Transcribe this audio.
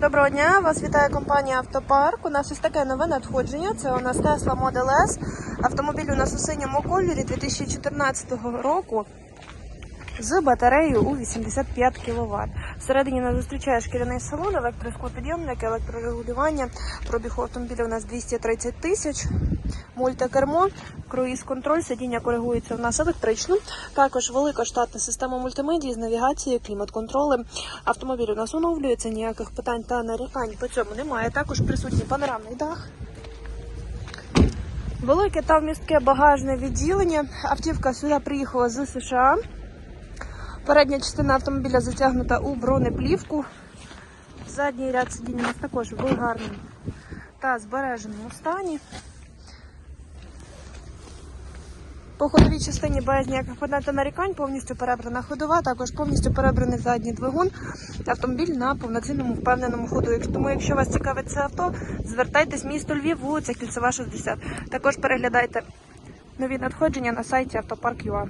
Доброго дня, вас вітає компанія Автопарк. У нас ось таке нове надходження. Це у нас Tesla Model S. Автомобіль у нас у синьому кольорі 2014 року з батареєю у 85 кВт. Всередині нас зустрічає шкіряний салон, електросклопідйомник, електрорегулювання. Пробіг автомобіля у нас 230 тисяч. Мультикермо, круїз-контроль, сидіння коригується у нас електрично. Також велика штатна система мультимедії з навігацією, клімат-контролем. Автомобіль у нас оновлюється, ніяких питань та нарікань по цьому немає. Також присутній панорамний дах. Велике та вмістке багажне відділення. Автівка сюди приїхала з США. Передня частина автомобіля затягнута у бронеплівку. Задній ряд сидінь у нас також в гарному та збереженому стані. По ходовій частині без ніяких питань нарікань, повністю перебрана ходова, також повністю перебраний задній двигун. Автомобіль на повноцінному впевненому ходу. Тому, якщо вас цікавить це авто, звертайтесь місто Львів, вулиця Кільцева, 60. Також переглядайте нові надходження на сайті автопарк.ua.